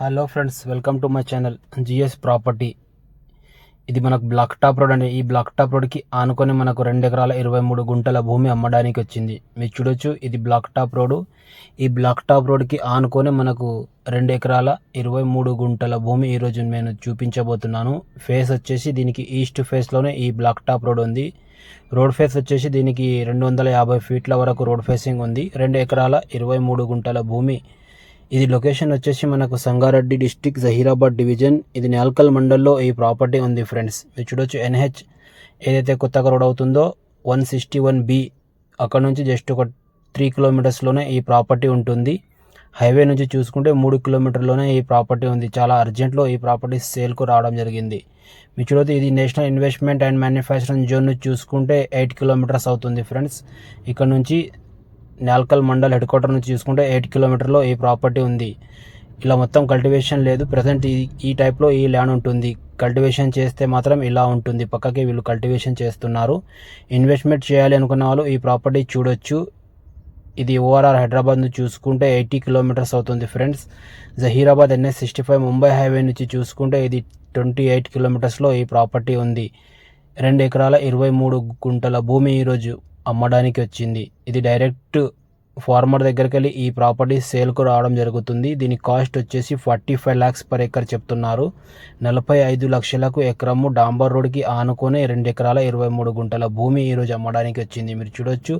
Hello friends welcome to my channel GS property. ఇది మనకు black top road అండి. ఈ బ్లాక్ టాప్ రోడ్కి ఆనుకొని మనకు రెండు ఎకరాల ఇరవై మూడు గుంటల భూమి అమ్మడానికి వచ్చింది. మీరు చూడొచ్చు ఇది బ్లాక్ టాప్ రోడ్ ఈ బ్లాక్ టాప్ రోడ్కి ఆనుకొని మనకు రెండు ఎకరాల ఇరవై మూడు గుంటల భూమి ఈరోజు నేను చూపించబోతున్నాను. ఫేస్ వచ్చేసి దీనికి ఈస్ట్ ఫేస్లోనే ఈ బ్లాక్ టాప్ రోడ్ ఉంది. రోడ్ ఫేస్ వచ్చేసి దీనికి రెండు వందల యాభై ఫీట్ల వరకు రోడ్ ఫేసింగ్ ఉంది. రెండు ఎకరాల ఇరవై మూడు గుంటల భూమి ఇది లొకేషన్ వచ్చేసి మనకు సంగారెడ్డి డిస్టిక్ జహీరాబాద్ డివిజన్ ఇది నేల్కల్ మండల్లో ఈ ప్రాపర్టీ ఉంది ఫ్రెండ్స్ మీరు చూడొచ్చు ఎన్హెచ్ ఏదైతే కొత్తగా రోడ్ అవుతుందో వన్ సిక్స్టీ వన్ బి అక్కడ నుంచి జస్ట్ ఒక త్రీ కిలోమీటర్స్లోనే ఈ ప్రాపర్టీ ఉంటుంది. హైవే నుంచి చూసుకుంటే మూడు కిలోమీటర్లోనే ఈ ప్రాపర్టీ ఉంది. చాలా అర్జెంట్లో ఈ ప్రాపర్టీ సేల్కు రావడం జరిగింది. మీరు చూడొచ్చు ఇది national investment and manufacturing zone నుంచి చూసుకుంటే ఎయిట్ కిలోమీటర్స్ అవుతుంది ఫ్రెండ్స్ ఇక్కడ నుంచి నేల్కల్ మండల్ హెడ్ క్వార్టర్ నుంచి చూసుకుంటే ఎయిట్ కిలోమీటర్లో ఈ ప్రాపర్టీ ఉంది. ఇలా మొత్తం కల్టివేషన్ లేదు. ప్రజెంట్ ఈ ఈ టైప్లో ఈ ల్యాండ్ ఉంటుంది. కల్టివేషన్ చేస్తే మాత్రం ఇలా ఉంటుంది. పక్కకి వీళ్ళు కల్టివేషన్ చేస్తున్నారు. ఇన్వెస్ట్మెంట్ చేయాలి అనుకున్న వాళ్ళు ఈ ప్రాపర్టీ చూడొచ్చు. ఇది ఓఆర్ఆర్ హైదరాబాద్ నుంచి చూసుకుంటే ఎయిటీ కిలోమీటర్స్ అవుతుంది friends. Zaheerabad NH sixty five Mumbai highway నుంచి చూసుకుంటే ఇది ట్వంటీ ఎయిట్ కిలోమీటర్స్లో ఈ ప్రాపర్టీ ఉంది. రెండు ఎకరాల ఇరవై మూడు గుంటల భూమి ఈరోజు అమ్మడానికి వచ్చింది. ఇది డైరెక్ట్ ఫార్మర్ దగ్గరికి వెళ్ళి ఈ ప్రాపర్టీ సేల్కు రావడం జరుగుతుంది. దీని కాస్ట్ వచ్చేసి forty five lakhs per acre చెప్తున్నారు. నలభై ఐదు లక్షలకు ఎకరము డాంబర్ రోడ్కి ఆనుకొని రెండు ఎకరాల ఇరవై మూడు గుంటల భూమి ఈరోజు అమ్మడానికి వచ్చింది. మీరు చూడొచ్చు.